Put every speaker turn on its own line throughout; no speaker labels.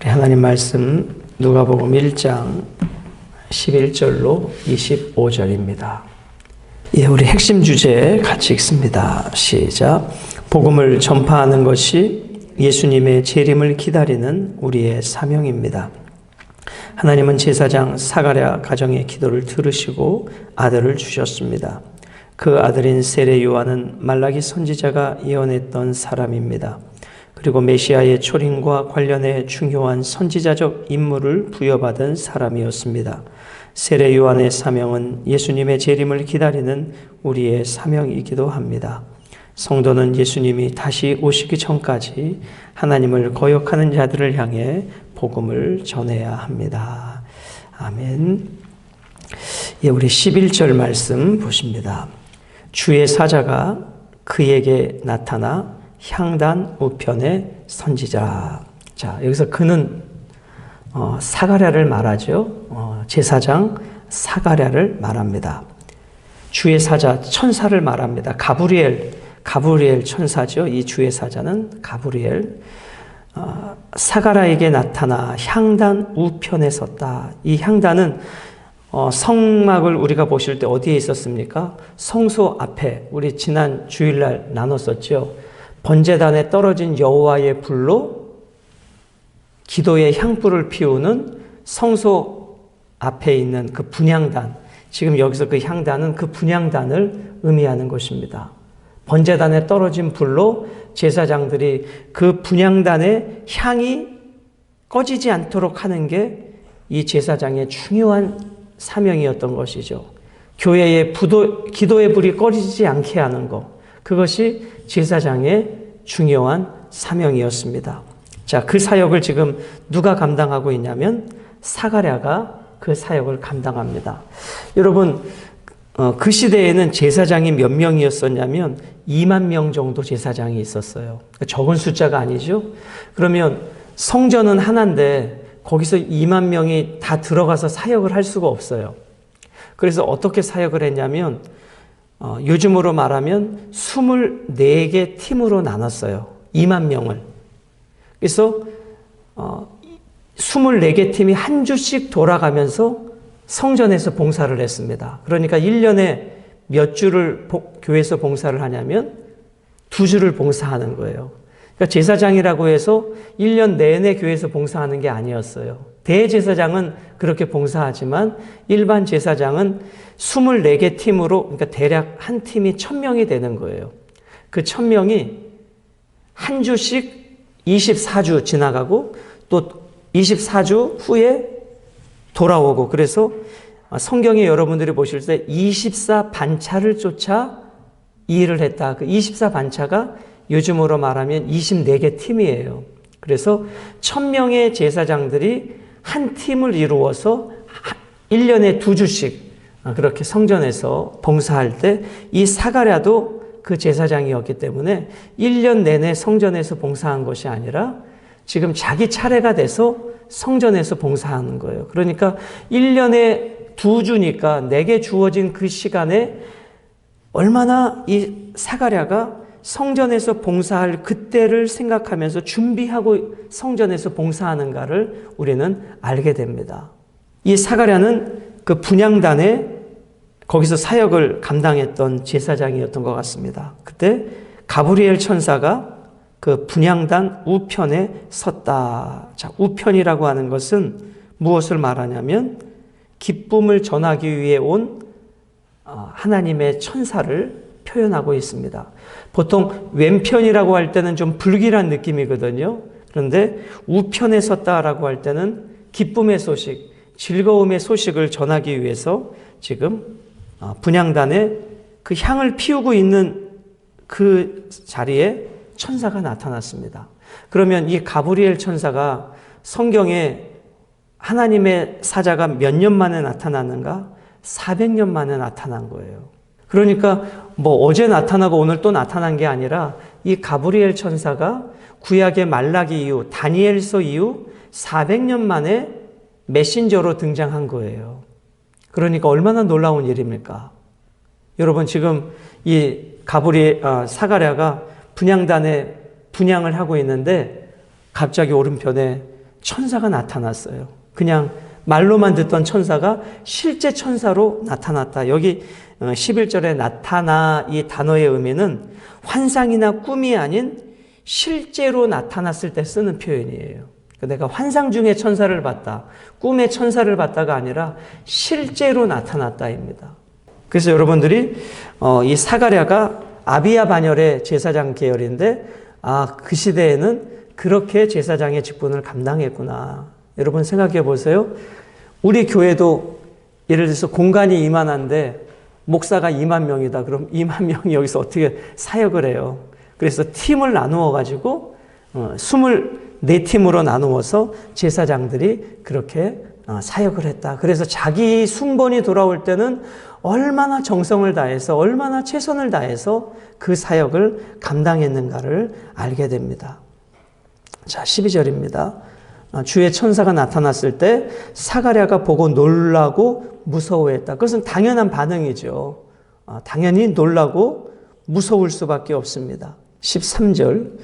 우리 하나님 말씀 누가복음 1장 11절로 25절입니다. 예, 우리 핵심 주제 같이 읽습니다. 시작. 복음을 전파하는 것이 예수님의 재림을 기다리는 우리의 사명입니다. 하나님은 제사장 사가랴 가정의 기도를 들으시고 아들을 주셨습니다. 그 아들인 세례 요한은 말라기 선지자가 예언했던 사람입니다. 그리고 메시아의 초림과 관련해 중요한 선지자적 임무를 부여받은 사람이었습니다. 세례 요한의 사명은 예수님의 재림을 기다리는 우리의 사명이기도 합니다. 성도는 예수님이 다시 오시기 전까지 하나님을 거역하는 자들을 향해 복음을 전해야 합니다. 아멘. 예, 우리 11절 말씀 보십니다. 주의 사자가 그에게 나타나 향단 우편의 선지자. 자, 여기서 그는 어, 사가랴를 말하죠. 어, 제사장 사가랴를 말합니다. 주의 사자 천사를 말합니다. 가브리엘, 가브리엘 천사죠. 이 주의 사자는 가브리엘. 어, 사가랴에게 나타나 향단 우편에 섰다. 이 향단은 어, 성막을 우리가 보실 때 어디에 있었습니까? 성소 앞에 우리 지난 주일날 나눴었죠. 번제단에 떨어진 여호와의 불로 기도의 향불을 피우는 성소 앞에 있는 그 분향단. 지금 여기서 그 향단은 그 분향단을 의미하는 것입니다. 번제단에 떨어진 불로 제사장들이 그 분향단의 향이 꺼지지 않도록 하는 게 이 제사장의 중요한 사명이었던 것이죠. 교회의 부도, 기도의 불이 꺼지지 않게 하는 것. 그것이 제사장의 중요한 사명이었습니다. 자, 그 사역을 지금 누가 감당하고 있냐면 사가랴가 그 사역을 감당합니다. 여러분, 어, 그 시대에는 제사장이 몇 명이었었냐면 2만 명 정도 제사장이 있었어요. 그러니까 적은 숫자가 아니죠. 그러면 성전은 하나인데 거기서 2만 명이 다 들어가서 사역을 할 수가 없어요. 그래서 어떻게 사역을 했냐면 어, 요즘으로 말하면 24개 팀으로 나눴어요. 2만 명을. 그래서 어, 24개 팀이 한 주씩 돌아가면서 성전에서 봉사를 했습니다. 그러니까 1년에 몇 주를 보, 교회에서 봉사를 하냐면 두 주를 봉사하는 거예요. 그러니까 제사장이라고 해서 1년 내내 교회에서 봉사하는 게 아니었어요. 대제사장은 그렇게 봉사하지만 일반 제사장은 24개 팀으로 그러니까 대략 한 팀이 1000명이 되는 거예요. 그 1000명이 한 주씩 24주 지나가고 또 24주 후에 돌아오고 그래서 성경에 여러분들이 보실 때 24 반차를 쫓아 이 일을 했다. 그 24 반차가 요즘으로 말하면 24개 팀이에요. 그래서 1000명의 제사장들이 한 팀을 이루어서 1년에 두 주씩 그렇게 성전에서 봉사할 때 이 사가랴도 그 제사장이었기 때문에 1년 내내 성전에서 봉사한 것이 아니라 지금 자기 차례가 돼서 성전에서 봉사하는 거예요. 그러니까 1년에 두 주니까 내게 주어진 그 시간에 얼마나 이 사가랴가 성전에서 봉사할 그때를 생각하면서 준비하고 성전에서 봉사하는가를 우리는 알게 됩니다. 이 사가랴는 그 분양단에 거기서 사역을 감당했던 제사장이었던 것 같습니다. 그때 가브리엘 천사가 그 분양단 우편에 섰다. 자, 우편이라고 하는 것은 무엇을 말하냐면 기쁨을 전하기 위해 온 어, 하나님의 천사를 표현하고 있습니다. 보통 왼편이라고 할 때는 좀 불길한 느낌이거든요. 그런데 우편에 섰다라고 할 때는 기쁨의 소식, 즐거움의 소식을 전하기 위해서 지금 어, 분양단에 그 향을 피우고 있는 그 자리에 천사가 나타났습니다. 그러면 이 가브리엘 천사가 성경에 하나님의 사자가 몇 년 만에 나타났는가? 400년 만에 나타난 거예요. 그러니까 뭐 어제 나타나고 오늘 또 나타난 게 아니라 이 가브리엘 천사가 구약의 말라기 이후 다니엘서 이후 400년 만에 메신저로 등장한 거예요. 그러니까 얼마나 놀라운 일입니까? 여러분 지금 이 가브리 아, 사가랴가 분양단에 분양을 하고 있는데 갑자기 오른편에 천사가 나타났어요. 그냥 말로만 듣던 천사가 실제 천사로 나타났다. 여기 11절에 나타나 이 단어의 의미는 환상이나 꿈이 아닌 실제로 나타났을 때 쓰는 표현이에요. 그러니까 내가 환상 중에 천사를 봤다. 꿈의 천사를 봤다가 아니라 실제로 나타났다입니다. 그래서 여러분들이 어, 이 사가랴가 아비야 반열의 제사장 계열인데 아, 그 시대에는 그렇게 제사장의 직분을 감당했구나. 여러분 생각해 보세요. 우리 교회도 예를 들어서 공간이 이만한데 목사가 2만 명이다. 그럼 2만 명이 여기서 어떻게 사역을 해요? 그래서 팀을 나누어 가지고 어, 24팀으로 나누어서 제사장들이 그렇게 어, 사역을 했다. 그래서 자기 순번이 돌아올 때는 얼마나 정성을 다해서 얼마나 최선을 다해서 그 사역을 감당했는가를 알게 됩니다. 자, 12절입니다. 어, 주의 천사가 나타났을 때 사가랴가 보고 놀라고 무서워했다. 그것은 당연한 반응이죠. 어, 당연히 놀라고 무서울 수밖에 없습니다. 13절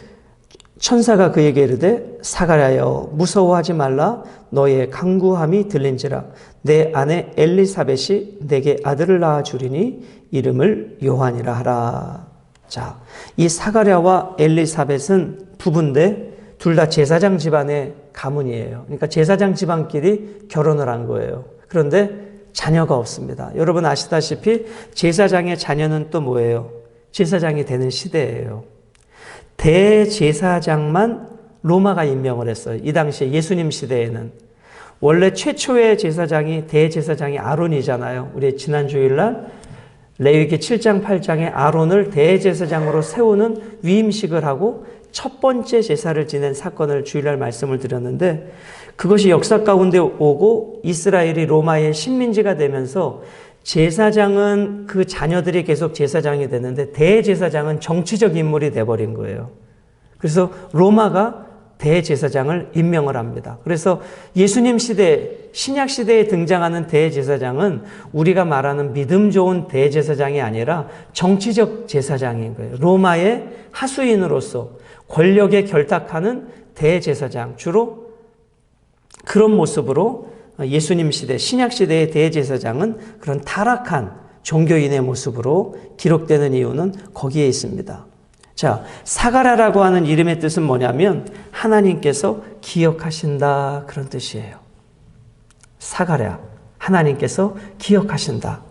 천사가 그에게 이르되 사가랴여 무서워하지 말라 너의 강구함이 들린지라 내 아내 엘리사벳이 내게 아들을 낳아 주리니 이름을 요한이라 하라. 자, 이 사가랴와 엘리사벳은 부부인데 둘 다 제사장 집안의 가문이에요. 그러니까 제사장 집안끼리 결혼을 한 거예요. 그런데 자녀가 없습니다. 여러분 아시다시피 제사장의 자녀는 또 뭐예요? 제사장이 되는 시대예요. 대제사장만 로마가 임명을 했어요. 이 당시에 예수님 시대에는. 원래 최초의 제사장이 대제사장이 아론이잖아요. 우리 지난 주일날 레위기 7장 8장에 아론을 대제사장으로 세우는 위임식을 하고 첫 번째 제사를 지낸 사건을 주일날 말씀을 드렸는데 그것이 역사 가운데 오고 이스라엘이 로마의 식민지가 되면서 제사장은 그 자녀들이 계속 제사장이 되는데 대제사장은 정치적 인물이 돼버린 거예요. 그래서 로마가 대제사장을 임명을 합니다. 그래서 예수님 시대, 신약 시대에 등장하는 대제사장은 우리가 말하는 믿음 좋은 대제사장이 아니라 정치적 제사장인 거예요. 로마의 하수인으로서 권력에 결탁하는 대제사장, 주로 그런 모습으로 예수님 시대, 신약 시대의 대제사장은 그런 타락한 종교인의 모습으로 기록되는 이유는 거기에 있습니다. 자, 사가라라고 하는 이름의 뜻은 뭐냐면 하나님께서 기억하신다 그런 뜻이에요. 사가랴, 하나님께서 기억하신다.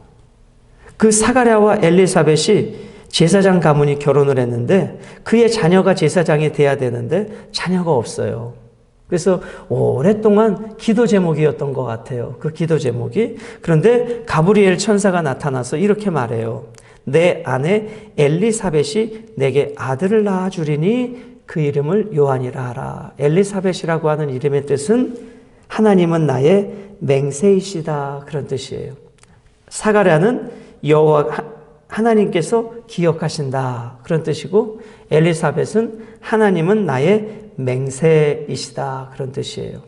그 사가랴와 엘리사벳이 제사장 가문이 결혼을 했는데 그의 자녀가 제사장이 돼야 되는데 자녀가 없어요. 그래서 오랫동안 기도 제목이었던 것 같아요. 그 기도 제목이. 그런데 가브리엘 천사가 나타나서 이렇게 말해요. 내 아내 엘리사벳이 내게 아들을 낳아주리니 그 이름을 요한이라 하라. 엘리사벳이라고 하는 이름의 뜻은 하나님은 나의 맹세이시다. 그런 뜻이에요. 사가랴는 여호와 하나님께서 기억하신다. 그런 뜻이고 엘리사벳은 하나님은 나의 맹세이시다. 그런 뜻이에요.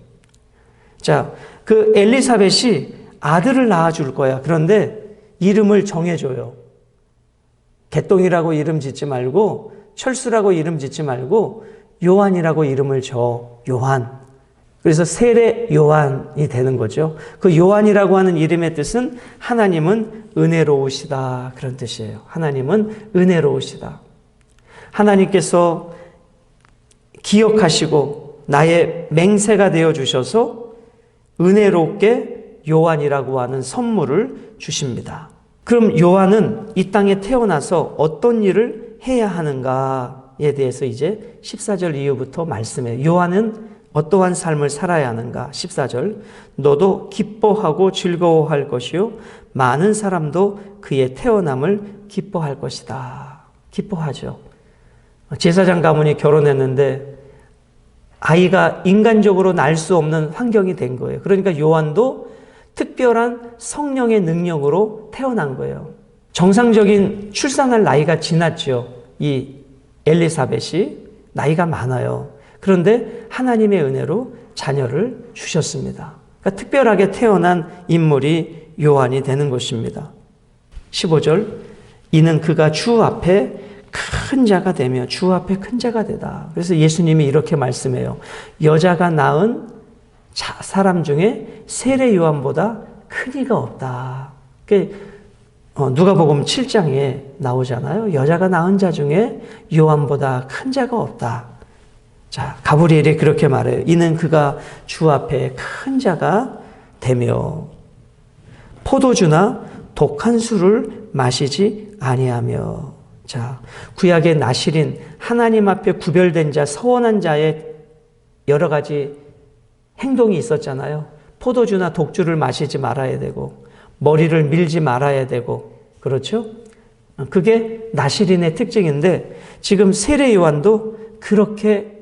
자, 그 엘리사벳이 아들을 낳아줄 거야. 그런데 이름을 정해줘요. 개똥이라고 이름 짓지 말고, 철수라고 이름 짓지 말고, 요한이라고 이름을 줘. 요한. 그래서 세례 요한이 되는 거죠. 그 요한이라고 하는 이름의 뜻은 하나님은 은혜로우시다. 그런 뜻이에요. 하나님은 은혜로우시다. 하나님께서 기억하시고 나의 맹세가 되어 주셔서 은혜롭게 요한이라고 하는 선물을 주십니다. 그럼 요한은 이 땅에 태어나서 어떤 일을 해야 하는가에 대해서 이제 14절 이후부터 말씀해요. 요한은 어떠한 삶을 살아야 하는가? 14절. 너도 기뻐하고 즐거워할 것이요. 많은 사람도 그의 태어남을 기뻐할 것이다. 기뻐하죠. 제사장 가문이 결혼했는데 아이가 인간적으로 날 수 없는 환경이 된 거예요. 그러니까 요한도 특별한 성령의 능력으로 태어난 거예요. 정상적인 출산할 나이가 지났죠. 이 엘리사벳이 나이가 많아요. 그런데 하나님의 은혜로 자녀를 주셨습니다. 그러니까 특별하게 태어난 인물이 요한이 되는 것입니다. 15절 이는 그가 주 앞에 큰 자가 되며 주 앞에 큰 자가 되다. 그래서 예수님이 이렇게 말씀해요. 여자가 낳은 자, 사람 중에 세례 요한보다 큰 이가 없다. 그 어, 누가복음 7장에 나오잖아요. 여자가 낳은 자 중에 요한보다 큰 자가 없다. 자, 가브리엘이 그렇게 말해요. 이는 그가 주 앞에 큰 자가 되며 포도주나 독한 술을 마시지 아니하며 자, 구약의 나실인 하나님 앞에 구별된 자, 서원한 자의 여러 가지 행동이 있었잖아요. 포도주나 독주를 마시지 말아야 되고 머리를 밀지 말아야 되고 그렇죠? 그게 나실인의 특징인데 지금 세례 요한도 그렇게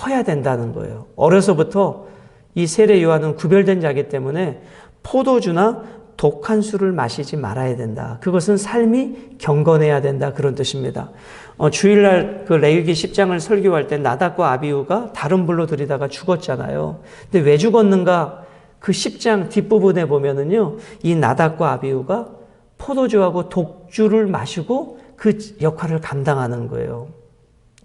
커야 된다는 거예요. 어려서부터 이 세례 요한은 구별된 자기 때문에 포도주나 독한 술을 마시지 말아야 된다. 그것은 삶이 경건해야 된다. 그런 뜻입니다. 어, 주일날 그 레위기 10장을 설교할 때 나답과 아비우가 다른 불로 들이다가 죽었잖아요. 근데 왜 죽었는가? 그 10장 뒷부분에 보면은요, 이 나답과 아비우가 포도주하고 독주를 마시고 그 역할을 감당하는 거예요.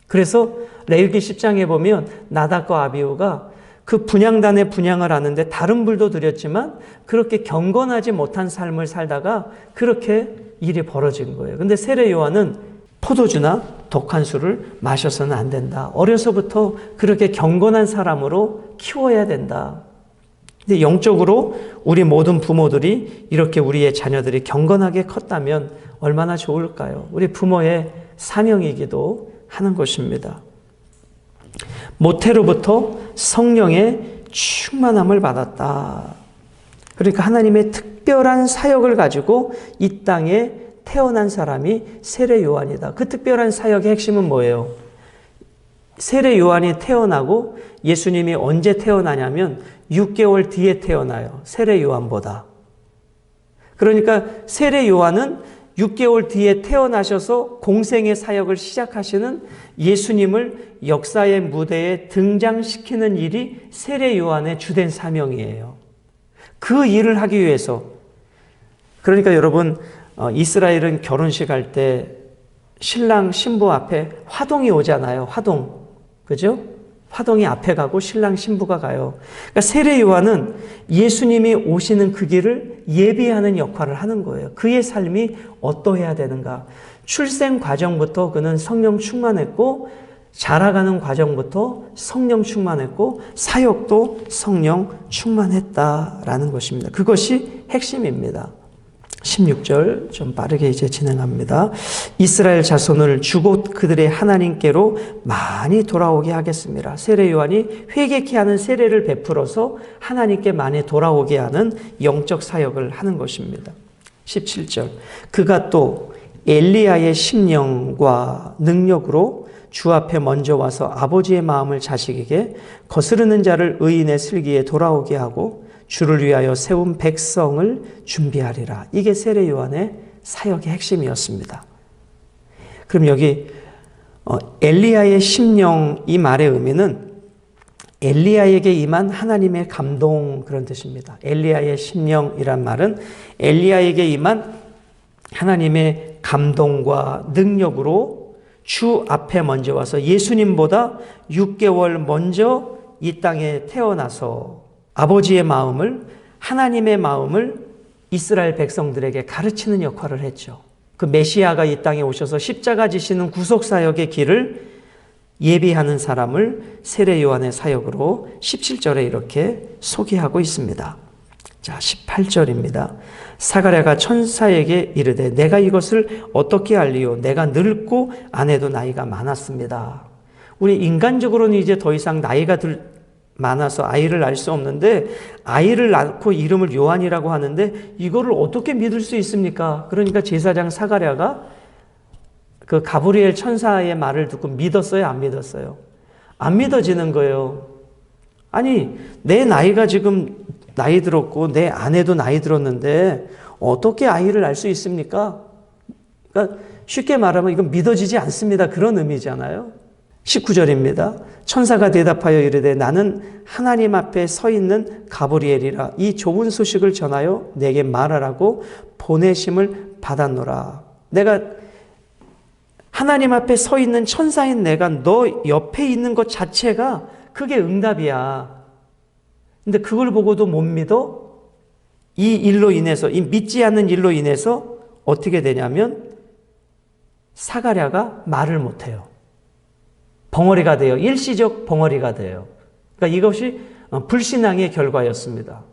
그래서 레위기 10장에 보면 나답과 아비우가 그 분양단에 분양을 하는데 다른 불도 드렸지만 그렇게 경건하지 못한 삶을 살다가 그렇게 일이 벌어진 거예요. 근데 세례 요한은 포도주나 독한 술을 마셔서는 안 된다. 어려서부터 그렇게 경건한 사람으로 키워야 된다. 근데 영적으로 우리 모든 부모들이 이렇게 우리의 자녀들이 경건하게 컸다면 얼마나 좋을까요? 우리 부모의 사명이기도 하는 것입니다. 모태로부터 성령의 충만함을 받았다. 그러니까 하나님의 특별한 사역을 가지고 이 땅에 태어난 사람이 세례 요한이다. 그 특별한 사역의 핵심은 뭐예요? 세례 요한이 태어나고 예수님이 언제 태어나냐면 6개월 뒤에 태어나요. 세례 요한보다. 그러니까 세례 요한은 6개월 뒤에 태어나셔서 공생의 사역을 시작하시는 예수님을 역사의 무대에 등장시키는 일이 세례 요한의 주된 사명이에요. 그 일을 하기 위해서 그러니까 여러분 어, 이스라엘은 결혼식 할 때 신랑 신부 앞에 화동이 오잖아요. 화동. 그죠? 화동이 앞에 가고 신랑 신부가 가요. 그러니까 세례 요한은 예수님이 오시는 그 길을 예비하는 역할을 하는 거예요. 그의 삶이 어떠해야 되는가? 출생 과정부터 그는 성령 충만했고 자라가는 과정부터 성령 충만했고 사역도 성령 충만했다라는 것입니다. 그것이 핵심입니다. 16절 좀 빠르게 이제 진행합니다. 이스라엘 자손을 주고 그들의 하나님께로 많이 돌아오게 하겠습니다. 세례 요한이 회개케 하는 세례를 베풀어서 하나님께 많이 돌아오게 하는 영적 사역을 하는 것입니다. 17절. 그가 또 엘리야의 심령과 능력으로 주 앞에 먼저 와서 아버지의 마음을 자식에게 거스르는 자를 의인의 슬기에 돌아오게 하고 주를 위하여 세운 백성을 준비하리라. 이게 세례 요한의 사역의 핵심이었습니다. 그럼 여기 어, 엘리야의 심령 이 말의 의미는 엘리야에게 임한 하나님의 감동 그런 뜻입니다. 엘리야의 심령이란 말은 엘리야에게 임한 하나님의 감동과 능력으로 주 앞에 먼저 와서 예수님보다 6개월 먼저 이 땅에 태어나서 아버지의 마음을 하나님의 마음을 이스라엘 백성들에게 가르치는 역할을 했죠. 그 메시아가 이 땅에 오셔서 십자가 지시는 구속 사역의 길을 예비하는 사람을 세례 요한의 사역으로 17절에 이렇게 소개하고 있습니다. 자, 18절입니다. 사가랴가 천사에게 이르되 내가 이것을 어떻게 알리요? 내가 늙고 아내도 나이가 많았습니다. 우리 인간적으로는 이제 더 이상 나이가 들, 많아서 아이를 낳을 수 없는데 아이를 낳고 이름을 요한이라고 하는데 이거를 어떻게 믿을 수 있습니까? 그러니까 제사장 사가랴가 그 가브리엘 천사의 말을 듣고 믿었어요, 안 믿었어요? 안 믿어지는 거예요. 아니, 내 나이가 지금 나이 들었고 내 아내도 나이 들었는데 어떻게 아이를 낳을 수 있습니까? 그러니까 쉽게 말하면 이건 믿어지지 않습니다. 그런 의미잖아요. 19절입니다. 천사가 대답하여 이르되 나는 하나님 앞에 서 있는 가브리엘이라 이 좋은 소식을 전하여 내게 말하라고 보내심을 받았노라. 내가 하나님 앞에 서 있는 천사인 내가 너 옆에 있는 것 자체가 그게 응답이야. 근데 그걸 보고도 못 믿어? 이 일로 인해서, 이 믿지 않는 일로 인해서 어떻게 되냐면 사가랴가 말을 못해요. 벙어리가 돼요. 일시적 벙어리가 돼요. 그러니까 이것이 어, 불신앙의 결과였습니다.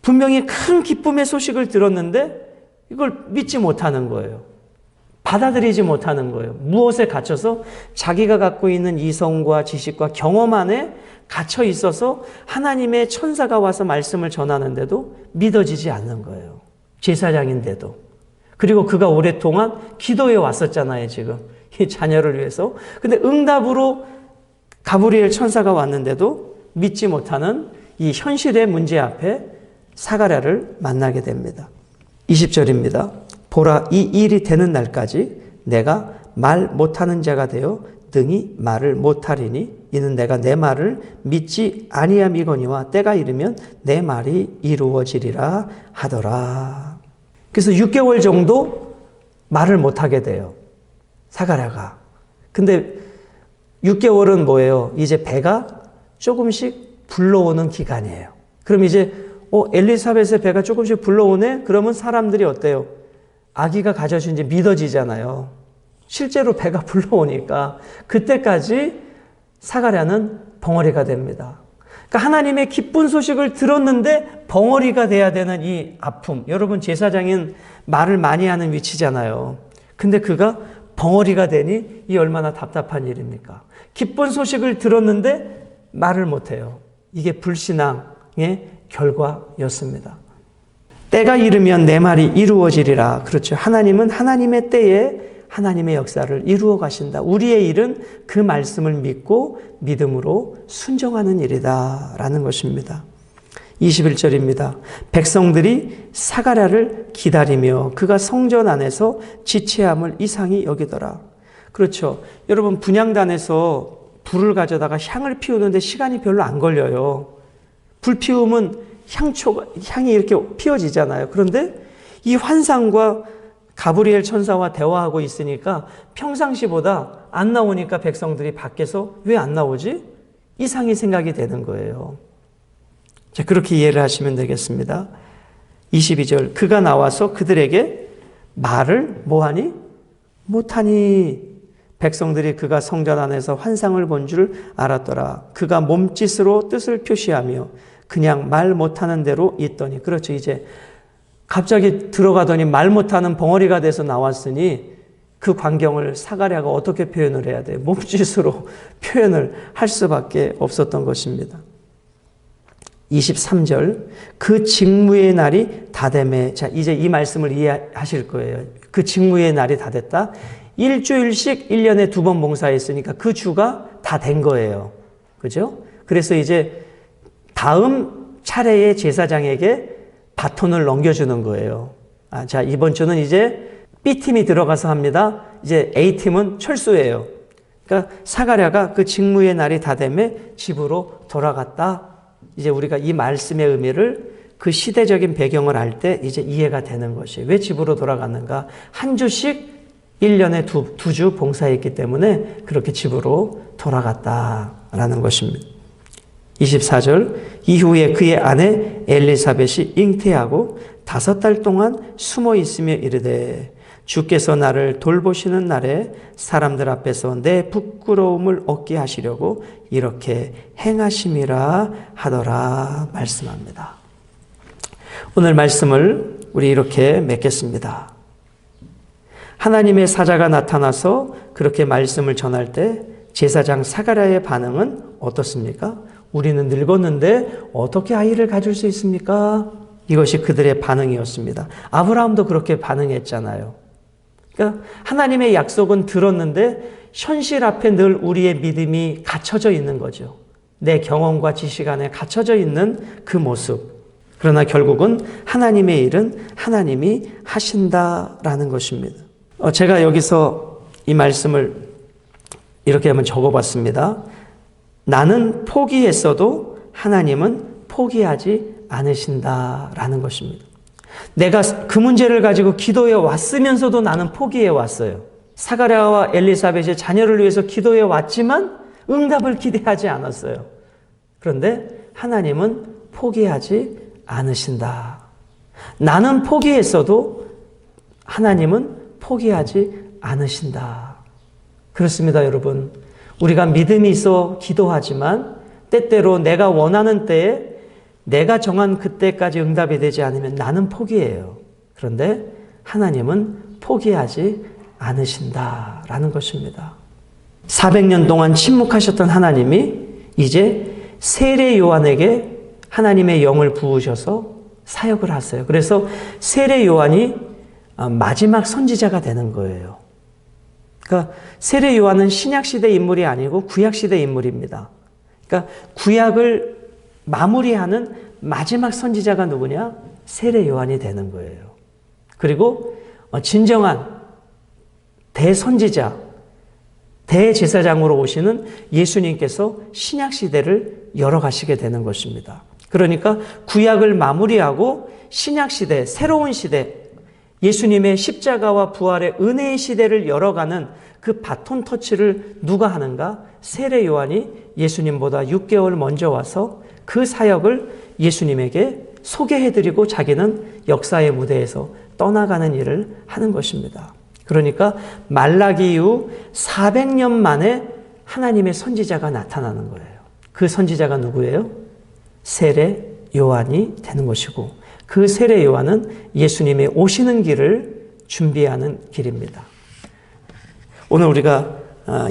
분명히 큰 기쁨의 소식을 들었는데 이걸 믿지 못하는 거예요. 받아들이지 못하는 거예요. 무엇에 갇혀서 자기가 갖고 있는 이성과 지식과 경험 안에 갇혀 있어서 하나님의 천사가 와서 말씀을 전하는데도 믿어지지 않는 거예요. 제사장인데도. 그리고 그가 오랫동안 기도해 왔었잖아요, 지금. 이 자녀를 위해서. 근데 응답으로 가브리엘 천사가 왔는데도 믿지 못하는 이 현실의 문제 앞에 사가랴를 만나게 됩니다. 20절입니다. 보라 이 일이 되는 날까지 내가 말 못하는 자가 되어 등이 말을 못하리니 이는 내가 내 말을 믿지 아니함이거니와 때가 이르면 내 말이 이루어지리라 하더라. 그래서 6개월 정도 말을 못하게 돼요. 사가랴가. 근데 6개월은 뭐예요? 이제 배가 조금씩 불러오는 기간이에요. 그럼 이제 어, 엘리사벳의 배가 조금씩 불러오네? 그러면 사람들이 어때요? 아기가 가져진 지 믿어지잖아요. 실제로 배가 불러오니까 그때까지 사가랴는 벙어리가 됩니다. 그러니까 하나님의 기쁜 소식을 들었는데 벙어리가 돼야 되는 이 아픔. 여러분 제사장인 말을 많이 하는 위치잖아요. 근데 그가 벙어리가 되니 이 얼마나 답답한 일입니까? 기쁜 소식을 들었는데 말을 못해요. 이게 불신앙의 결과였습니다. 때가 이르면 내 말이 이루어지리라. 그렇죠. 하나님은 하나님의 때에 하나님의 역사를 이루어 가신다. 우리의 일은 그 말씀을 믿고 믿음으로 순종하는 일이다. 라는 것입니다. 21절입니다. 백성들이 사가랴를 기다리며 그가 성전 안에서 지체함을 이상히 여기더라. 그렇죠. 여러분, 분양단에서 불을 가져다가 향을 피우는데 시간이 별로 안 걸려요. 불 피우면 향초가, 향이 이렇게 피어지잖아요. 그런데 이 환상과 가브리엘 천사와 대화하고 있으니까 평상시보다 안 나오니까 백성들이 밖에서 왜 안 나오지? 이상히 생각이 되는 거예요. 자, 그렇게 이해를 하시면 되겠습니다. 22절. 그가 나와서 그들에게 말을 뭐하니? 못하니. 백성들이 그가 성전 안에서 환상을 본 줄 알았더라. 그가 몸짓으로 뜻을 표시하며 그냥 말 못하는 대로 있더니. 그렇죠. 이제 갑자기 들어가더니 말 못하는 벙어리가 돼서 나왔으니 그 광경을 사가랴가 어떻게 표현을 해야 돼요? 몸짓으로 표현을 할 수밖에 없었던 것입니다. 23절 그 직무의 날이 다 되매 자 이제 이 말씀을 이해하실 거예요. 그 직무의 날이 다 됐다. 일주일씩 1년에 두 번 봉사했으니까 그 주가 다 된 거예요. 그죠? 그래서 이제 다음 차례의 제사장에게 바톤을 넘겨주는 거예요. 아, 자, 이번 주는 이제 B팀이 들어가서 합니다. 이제 A팀은 철수예요. 그러니까 사가랴가 그 직무의 날이 다 되매 집으로 돌아갔다. 이제 우리가 이 말씀의 의미를 그 시대적인 배경을 알 때 이제 이해가 되는 것이 왜 집으로 돌아갔는가? 한 주씩 1년에 두, 두 주 봉사했기 때문에 그렇게 집으로 돌아갔다라는 것입니다. 24절 이후에 그의 아내 엘리사벳이 잉태하고 다섯 달 동안 숨어 있으며 이르되 주께서 나를 돌보시는 날에 사람들 앞에서 내 부끄러움을 얻게 하시려고 이렇게 행하심이라 하더라 말씀합니다. 오늘 말씀을 우리 이렇게 맺겠습니다. 하나님의 사자가 나타나서 그렇게 말씀을 전할 때 제사장 사가랴의 반응은 어떻습니까? 우리는 늙었는데 어떻게 아이를 가질 수 있습니까? 이것이 그들의 반응이었습니다. 아브라함도 그렇게 반응했잖아요. 그러니까 하나님의 약속은 들었는데 현실 앞에 늘 우리의 믿음이 갇혀져 있는 거죠. 내 경험과 지식 안에 갇혀져 있는 그 모습. 그러나 결국은 하나님의 일은 하나님이 하신다라는 것입니다. 어, 제가 여기서 이 말씀을 이렇게 한번 적어봤습니다. 나는 포기했어도 하나님은 포기하지 않으신다라는 것입니다. 내가 그 문제를 가지고 기도해 왔으면서도 나는 포기해 왔어요. 사가랴와 엘리사벳의 자녀를 위해서 기도해 왔지만 응답을 기대하지 않았어요. 그런데 하나님은 포기하지 않으신다. 나는 포기했어도 하나님은 포기하지 않으신다. 그렇습니다, 여러분. 우리가 믿음이 있어 기도하지만 때때로 내가 원하는 때에 내가 정한 그때까지 응답이 되지 않으면 나는 포기해요. 그런데 하나님은 포기하지 않으신다라는 것입니다. 400년 동안 침묵하셨던 하나님이 이제 세례 요한에게 하나님의 영을 부으셔서 사역을 하세요. 그래서 세례 요한이 아, 마지막 선지자가 되는 거예요. 그러니까 세례 요한은 신약 시대 인물이 아니고 구약 시대 인물입니다. 그러니까 구약을 마무리하는 마지막 선지자가 누구냐? 세례 요한이 되는 거예요. 그리고 어, 진정한 대선지자, 대제사장으로 오시는 예수님께서 신약 시대를 열어가시게 되는 것입니다. 그러니까 구약을 마무리하고 신약 시대, 새로운 시대, 예수님의 십자가와 부활의 은혜의 시대를 열어가는 그 바톤 터치를 누가 하는가? 세례 요한이 예수님보다 6개월 먼저 와서 그 사역을 예수님에게 소개해드리고 자기는 역사의 무대에서 떠나가는 일을 하는 것입니다. 그러니까 말라기 이후 400년 만에 하나님의 선지자가 나타나는 거예요. 그 선지자가 누구예요? 세례 요한이 되는 것이고 그 세례 요한은 예수님의 오시는 길을 준비하는 길입니다. 오늘 우리가 어,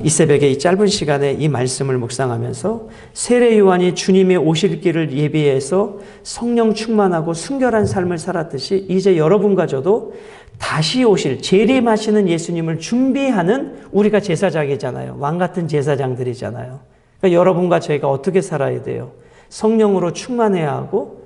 이 새벽에 이 짧은 시간에 이 말씀을 묵상하면서 세례 요한이 주님의 오실 길을 예비해서 성령 충만하고 순결한 삶을 살았듯이 이제 여러분과 저도 다시 오실 재림하시는 예수님을 준비하는 우리가 제사장이잖아요. 왕 같은 제사장들이잖아요. 그러니까 여러분과 저희가 어떻게 살아야 돼요? 성령으로 충만해야 하고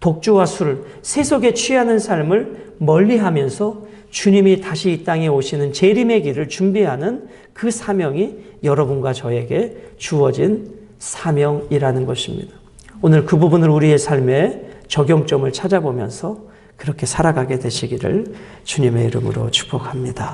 독주와 술, 세속에 취하는 삶을 멀리하면서 주님이 다시 이 땅에 오시는 재림의 길을 준비하는 그 사명이 여러분과 저에게 주어진 사명이라는 것입니다. 오늘 그 부분을 우리의 삶에 적용점을 찾아보면서 그렇게 살아가게 되시기를 주님의 이름으로 축복합니다.